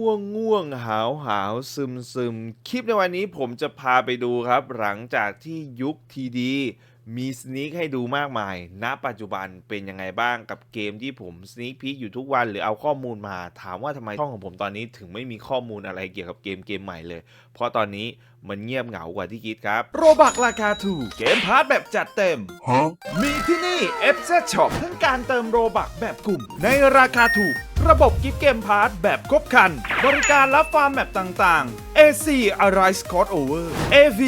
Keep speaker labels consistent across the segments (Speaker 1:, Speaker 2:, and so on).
Speaker 1: ง่วงง่วงหาวหาวซึมซึมคลิปในวันนี้ผมจะพาไปดูครับ หลังจากที่ยุคทีดีมีสนีคให้ดูมากมาย ณ ปัจจุบันเป็นยังไงบ้างกับเกมที่ผมสนีคพีคอยู่ทุกวันหรือเอาข้อมูลมา ถามว่าทำไมช่องของผมตอนนี้ถึงไม่มีข้อมูลอะไรเกี่ยวกับเกมเกมใหม่เลย เพราะตอนนี้มันเงียบเหงากว่าที่คิดครับ
Speaker 2: โรบักราคาถูกเกมพาร์ทแบบจัดเต็ม มีที่นี่ FZ Shop ทั้งการเติมโรบักแบบกลุ่มในราคาถูก ระบบกิฟต์เกมพาร์ทแบบครบคัน บริการรับฟาร์มแบบต่างๆ AC Arise c o d Over AV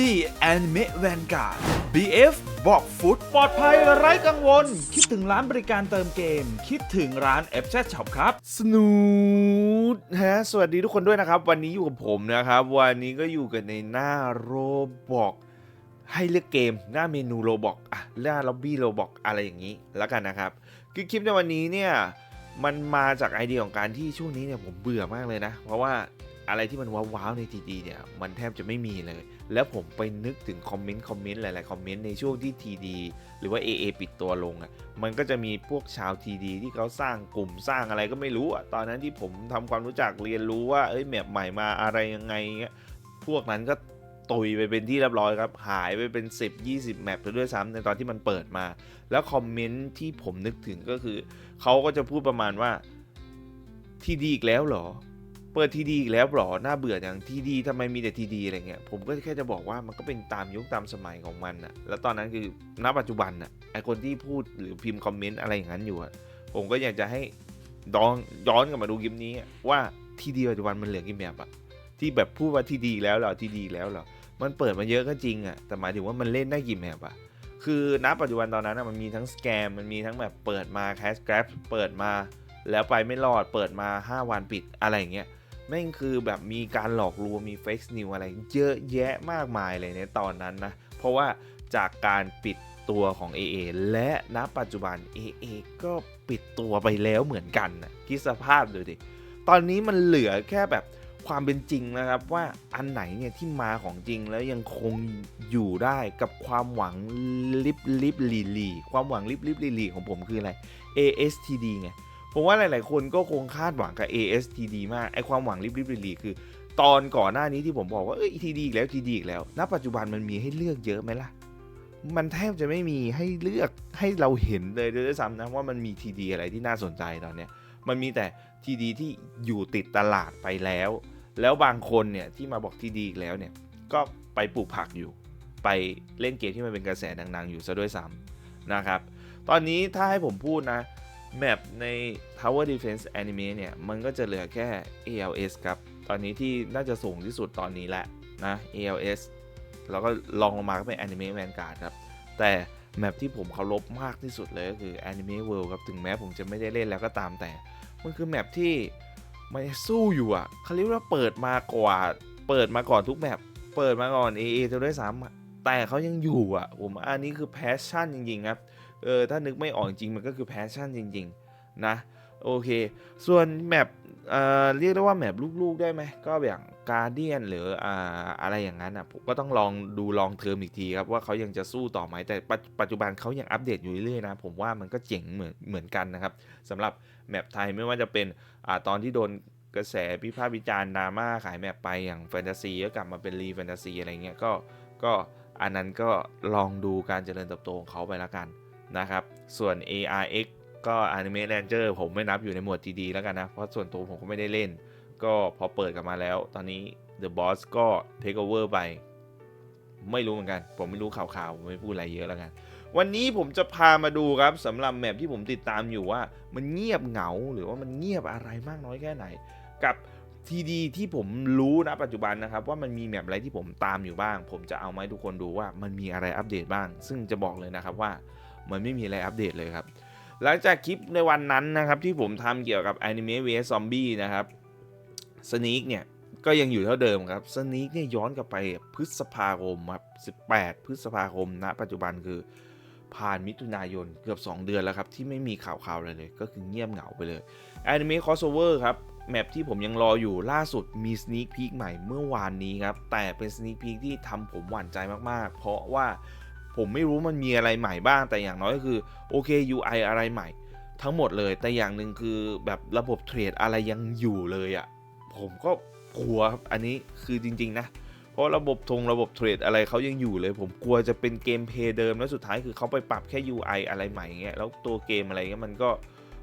Speaker 2: Anime Vanguard BF บอกฟุตปลอดภัยไร้กังวล คิดถึงร้านบริการเติมเกม คิดถึงร้าน FZ Shop ครับ
Speaker 1: สนูดฮะสวัสดีทุกคนด้วยนะครับ วันนี้อยู่กับผมนะครับ วันนี้ก็อยู่กันในหน้าโรบอกให้เลือกเกมหน้าเมนูโรบอกอะหน้าล็อบบี้โรบอกอะไรอย่างนี้แล้วกันนะครับคือคลิปในวันนี้เนี่ย มันมาจากไอเดียของการที่ช่วงนี้เนี่ยผมเบื่อมากเลยนะ เพราะว่าอะไรที่มันว้าวๆในทีดีเนี่ยมันแทบจะไม่มีเลย แล้วผมไปนึกถึงคอมเมนต์คอมเมนต์หลายๆคอมเมนต์ในช่วงที่ทีดีหรือว่า AA ปิดตัวลงอะมันก็จะมีพวกชาวทีดีที่เขาสร้างกลุ่มสร้างอะไรก็ไม่รู้อะตอนนั้นที่ผมทำความรู้จักเรียนรู้ว่าเอ้ยแมปใหม่มาอะไรยังไงเงี้ยพวกนั้นก็ ตุยไปเป็นที่เรียบร้อยครับ หายไปเป็น 10 20 แมปไปด้วยซ้ำในตอนที่มันเปิดมา แล้วคอมเมนต์ที่ผมนึกถึงก็คือ เขาก็จะพูดประมาณว่าทีดีอีกแล้วเหรอ เปิดทีดีอีกแล้วเหรอน่าเบื่ออย่างทีดีทำไมมีแต่ทีดีอะไรเงี้ยผมก็แค่จะบอกว่ามันก็เป็นตามยุคตามสมัยของมันอะแล้วตอนนั้นคือณปัจจุบันอะไอคนที่พูดหรือพิมพ์คอมเมนต์อะไรอย่างนั้นอยู่อะผมก็อยากจะให้ดองย้อนกลับมาดูคลิปนี้ว่าทีดีปัจจุบันมันเหลือกี่แบบอะที่แบบพูดว่าทีดีแล้วเหรอทีดีแล้วเหรอ มันเปิดมาเยอะก็จริงอะแต่หมายถึงว่ามันเล่นได้กี่แมปอะคือณปัจจุบันตอนนั้นมันมีทั้งสแกมมันมีทั้งแบบเปิดมาแคสแกร็บเปิดมา แล้วไปไม่รอดเปิดมา 5 วันปิดอะไรอย่างเงี้ยแม่งคือแบบมีการหลอกลวงมีเฟกซ์นิวอะไรเยอะแยะมากมายเลยในตอนนั้นนะ เพราะว่าจากการปิดตัวของ AA และณปัจจุบัน AA ก็ปิดตัวไปแล้วเหมือนกันนะคิดสภาพดูดิ ตอนนี้มันเหลือแค่แบบ ความเป็นจริงนะครับว่าอันไหนเนี่ยที่มาของจริงแล้วยังคงอยู่ได้กับความหวังลิบลิบลีลีความหวังลิบลิบลีลีของผมคืออะไร ASTD ไงผมว่าหลาย ๆ คนก็คงคาดหวังกับ ASTD มากไอความหวังริบๆรีๆคือตอนก่อนหน้านี้ที่ผมบอกว่าเอ้ย TD อีกแล้ว TD อีกแล้ว ณ ปัจจุบันมันมีให้เลือกเยอะไหมล่ะ มันแทบจะไม่มีให้เลือกให้เราเห็นเลยด้วยซ้ำนะว่ามันมี TD อะไรที่น่าสนใจตอนเนี้ย มันมีแต่ TD ที่อยู่ติดตลาดไปแล้ว แล้วบางคนเนี่ยที่มาบอก TD อีกแล้วเนี่ยก็ไปปลูกผักอยู่ ไปเล่นเกมที่มันเป็นกระแสดังๆ อยู่ซะด้วยซ้ำนะครับ ตอนนี้ถ้าให้ผมพูดนะแมปใน Tower Defense Anime เนี่ยมันก็จะเหลือแค่ ALS ครับ ตอนนี้ที่น่าจะสูงที่สุดตอนนี้แหละนะ ALS แล้วก็ลองลงมาก็เป็น Anime Vanguard ครับ แต่แมปที่ผมเคารพมากที่สุดเลยก็คือ Anime World ครับ ถึงแม้ผมจะไม่ได้เล่นแล้วก็ตามแต่ มันคือแมปที่ ไม่สู้อยู่อะเขาเรียกว่าเปิดมากว่าเปิดมาก่อนทุกแบบเปิดมาก่อน AA จะด้วยซ้ำอะแต่เขายังอยู่อะผมอันนี้คือ passion จริงๆครับเออถ้านึกไม่ออกจริงมันก็คือแพชชั่นจริง ๆ นะโอเค ส่วนแมปเอ่อเรียกได้ว่าแมปลูกๆได้ไหมก็อย่าง การเดียนหรืออ่าอะไรอย่างนั้นอะก็ต้องลองดูลองเทอมอีกทีครับว่าเขายังจะสู้ต่อไหมแต่ปัจจุบันเขายังอัปเดตอยู่เรื่อยๆนะผมว่ามันก็เจ๋งเหมือนเหมือนกันนะครับสำหรับแมปไทยไม่ว่าจะเป็นอ่าตอนที่โดนกระแสพิพากษ์วิจารณ์ดราม่าขายแมปไปอย่างแฟนตาซีก็กลับมาเป็นรีแฟนตาซีอะไรเงี้ยก็ก็อันนั้นก็ลองดูการเจริญเติบโตของเขาไปละกันนะครับ ส่วน ARX ก็ Anime Ranger ผมไม่นับอยู่ในหมวด TD แล้วกันนะ เพราะส่วนตัวผมก็ไม่ได้เล่น ก็พอเปิดกลับมาแล้ว ตอนนี้ The Boss ก็ Take Over ไป ไม่รู้เหมือนกัน ผมไม่รู้ข่าวๆผมไม่พูดอะไรเยอะแล้วกัน วันนี้ผมจะพามาดูครับสำหรับแมปที่ผมติดตามอยู่ว่า มันเงียบเหงาหรือว่ามันเงียบอะไรมากน้อยแค่ไหน กับทีดีที่ผมรู้นะปัจจุบันนะครับว่ามันมีแมปอะไรที่ผมตามอยู่บ้าง ผมจะเอามาให้ทุกคนดูว่ามันมีอะไรอัปเดตบ้าง ซึ่งจะบอกเลยนะครับว่ามันไม่มีอะไรอัปเดตเลยครับหลังจากคลิปในวันนั้นนะครับที่ผมทำเกี่ยวกับ Anime vs Zombie นะครับ สนีกเนี่ยก็ยังอยู่เท่าเดิมครับสนีกเนี่ยย้อนกลับไปพฤษภาคมครับ18 พฤษภาคมณปัจจุบันคือผ่านมิถุนายนเกือบ 2 เดือนแล้วครับ ที่ไม่มีข่าวๆอะไรเลย ก็คือเงียบเหงาไปเลย Anime Crossover ครับ แมปที่ผมยังรออยู่ล่าสุดมีส n น a k พีคใหม่เมื่อวานนี้ครับ แต่เป็นส n น a k พีคที่ทำผมหวั่นใจมากๆ เพราะว่าผมไม่รู้มันมีอะไรใหม่บ้าง แต่อย่างน้อยก็คือ โอเค UI อะไรใหม่ ทั้งหมดเลย แต่อย่างหนึ่งคือแบบระบบเทรดอะไรยังอยู่เลยอะ ผมก็กลัวครับอันนี้คือจริง ๆ นะ เพราะระบบทงระบบเทรดอะไรเขายังอยู่เลย ผมกลัวจะเป็นเกมเพย์เดิมแล้วสุดท้ายคือเขาไปปรับแค่ UI อะไรใหม่เงี้ยแล้วตัวเกมอะไรเงี้ยมันก็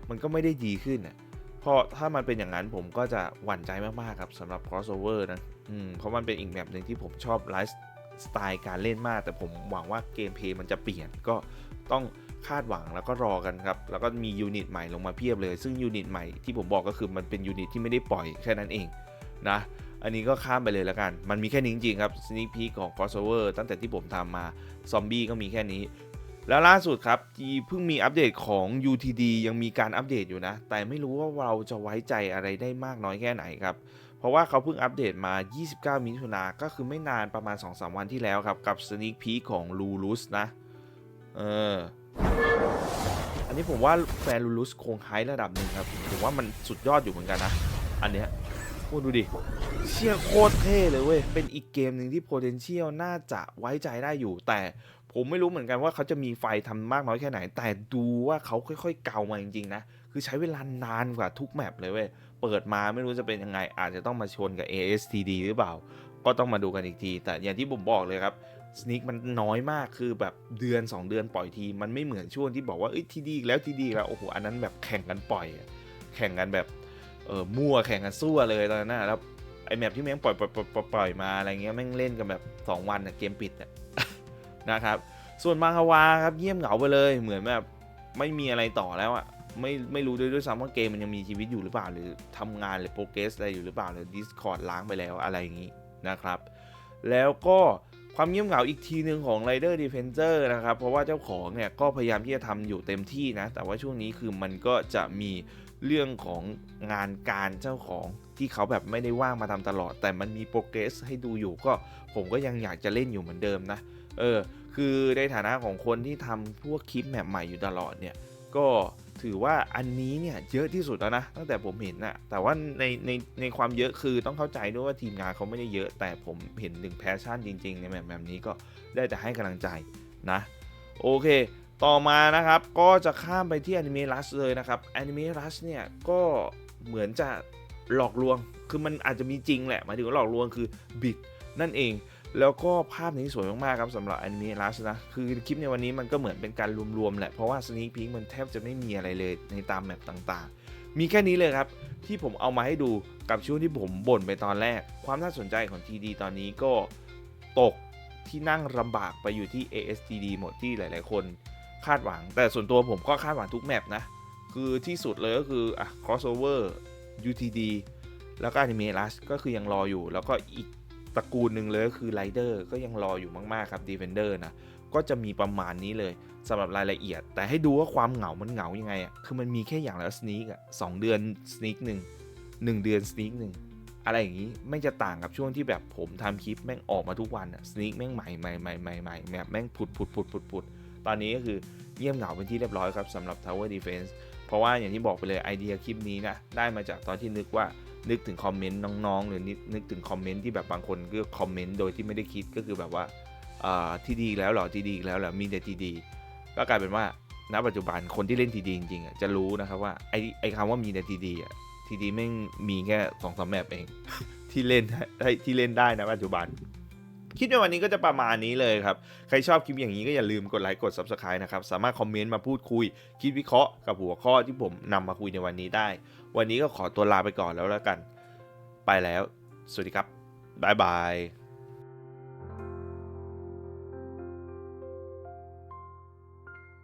Speaker 1: มันก็ไม่ได้ดีขึ้นอะเพราะถ้ามันเป็นอย่างนั้นผมก็จะหวั่นใจมาก ๆ ครับสำหรับ crossover นะอืมเพราะมันเป็นอีกแบบหนึ่งที่ผมชอบไลฟ์สไตล์การเล่นมาก แต่ผมหวังว่าเกมเพย์มันจะเปลี่ยนก็ต้อง คาดหวังแล้วก็รอกันครับ แล้วก็มียูนิตใหม่ลงมาเพียบเลย ซึ่งยูนิตใหม่ที่ผมบอกก็คือมันเป็นยูนิตที่ไม่ได้ปล่อยแค่นั้นเองนะ อันนี้ก็ข้ามไปเลยแล้วกัน มันมีแค่นี้จริงๆครับ sneak peek ของ crossover ตั้งแต่ที่ผมทำมา ซอมบี้ก็มีแค่นี้ แล้วล่าสุดครับที่เพิ่งมีอัปเดตของ UTD ยังมีการอัปเดตอยู่นะ แต่ไม่รู้ว่าเราจะไว้ใจอะไรได้มากน้อยแค่ไหนครับเพราะว่าเขาเพิ่งอัปเดตมา 29 มิถุนาก็คือไม่นานประมาณ 2-3 วันที่แล้วครับ กับ sneak peek ของ Lulus นะ เออ อันนี้ผมว่าแฟน Lulus คงไฮระดับหนึ่งครับ ผมว่ามันสุดยอดอยู่เหมือนกันนะ อันเนี้ยโอ้ดูดิ เชี่ยโคตรเท่เลยเว้ย เป็นอีกเกมหนึ่งที่ potential น่าจะไว้ใจได้อยู่ แต่ผมไม่รู้เหมือนกันว่าเขาจะมีไฟทำมากน้อยแค่ไหน แต่ดูว่าเขาค่อยๆ เกามาจริงๆนะ คือใช้เวลานานกว่าทุกแมปเลยเว้ย เปิดมาไม่รู้จะเป็นยังไง อาจจะต้องมาชนกับ ASTD หรือเปล่า ก็ต้องมาดูกันอีกที แต่อย่างที่ผมบอกเลยครับ สนิกมันน้อยมากคือแบบเดือน 2 เดือนปล่อยที มันไม่เหมือนช่วงที่บอกว่าเอ้ยทีดีแล้วทีดีแล้วโอ้โหอันนั้นแบบแข่งกันปล่อย แข่งกันแบบเออมั่วแข่งกันสู้เลยตอนนั้นนะแล้วไอแมปที่แม่งปล่อยปล่อยปล่อยอยมาอะไรเงี้ยแม่งเล่นกันแบบ 2 วันเกมปิดนะครับ ส่วนมาฮาวาครับเงียบเหงาไปเลยเหมือนแบบไม่มีอะไรต่อแล้วอะไม่ไม่รู้ด้วยด้วยซ้ำว่าเกมมันยังมีชีวิตอยู่หรือเปล่า หรือทำงานหรือโปรเกรสอะไรอยู่หรือเปล่าหรือ Discord ล้างไปแล้วอะไรอย่างนี้นะครับ แล้วก็ ความเงียบเหงาอีกทีหนึ่งของ Rider Defender นะครับ เพราะว่าเจ้าของเนี่ยก็พยายามที่จะทำอยู่เต็มที่นะ แต่ว่าช่วงนี้คือมันก็จะมีเรื่องของงานการเจ้าของที่เขาแบบไม่ได้ว่างมาทำตลอด แต่มันมีโปรเกรสให้ดูอยู่ก็ผมก็ยังอยากจะเล่นอยู่เหมือนเดิมนะ เออ คือในฐานะของคนที่ทำพวกคลิปแมปใหม่อยู่ตลอดเนี่ย ก็ ถือว่าอันนี้เนี่ยเยอะที่สุดแล้วนะตั้งแต่ผมเห็นนะแต่ว่าในในในความเยอะคือต้องเข้าใจด้วยว่าทีมงานเขาไม่ได้เยอะ แต่ผมเห็นถึงแพชชั่นจริง ๆ ในแบบแบบนี้ก็ได้แต่ให้กำลังใจนะโอเค ต่อมานะครับก็จะข้ามไปที่ Anime Rush เลยนะครับ Anime Rush เนี่ยก็เหมือนจะหลอกลวง คือมันอาจจะมีจริงแหละหมายถึงว่าหลอกลวงคือบิดนั่นเอง แล้วก็ภาพนี้สวยมากๆครับสำหรับ Anime Rush นะ คือคลิปในวันนี้มันก็เหมือนเป็นการรวมๆแหละ เพราะว่า Sneak Peek มันแทบจะไม่มีอะไรเลยในตามแมปต่างๆ มีแค่นี้เลยครับ ที่ผมเอามาให้ดูกับช่วงที่ผมบ่นไปตอนแรก ความน่าสนใจของ TD ตอนนี้ก็ตกที่นั่งลำบากไปอยู่ที่ ASTD หมดที่หลายๆ คนคาดหวัง แต่ส่วนตัวผมก็คาดหวังทุกแมปนะ คือที่สุดเลยก็คืออะ crossover UTD แล้วก็ Anime Rush ก็คือยังรออยู่ แล้วก็อีก ตระกูลหนึ่งเลยก็คือไรเดอร์ก็ยังรออยู่มาก ๆ ครับ Defender นะ ก็จะมีประมาณนี้เลยสำหรับรายละเอียด แต่ให้ดูว่าความเหงา มันเหงายังไงอะคือมันมีแค่อย่างละส n น a k อะสองเดือนส n น a k หนึ่งหนึ่งเดือนส n น a k หนึ่งอะไรอย่างนี้ไม่จะต่างกับช่วงที่แบบผมทำคลิปแม่งออกมาทุกวันอะส n น a k แม่งใหม่ใหม่ใหม่ใหม่ใหม่แบบแม่งผุดผุดผุดผุดผุดตอนนี้ก็คือเงียบเหงาเป็นที่เรียบร้อยครับสำหรับ Tower Defense เพราะว่าอย่างที่บอกไปเลยไอเดียคลิปนี้นะได้มาจากตอนที่นึกว่า นึกถึงคอมเมนต์น้องๆ หรือนึกนึกถึงคอมเมนต์ที่แบบบางคนก็คอมเมนต์โดยที่ไม่ได้คิดก็คือแบบว่าที่ดีแล้วหรอที่ดีแล้วหรอมีแต่ที่ดีก็กลายเป็นว่าณปัจจุบันคนที่เล่นทีดีจริงๆอะจะรู้นะครับว่าไอไอคำว่ามีแต่ทีดีอะทีดีไม่มีแค่สองสามแมปเองที่เล่นที่เล่นได้นะปัจจุบัน คลิปในวันนี้ก็จะประมาณนี้เลยครับ ใครชอบคลิปอย่างนี้ก็อย่าลืมกดไลค์กด Subscribe นะครับ สามารถคอมเมนต์มาพูดคุย คิดวิเคราะห์กับหัวข้อที่ผมนำมาคุยในวันนี้ได้ วันนี้ก็ขอตัวลาไปก่อนแล้วแล้วกัน ไปแล้ว สวัสดีครับบ๊ายบาย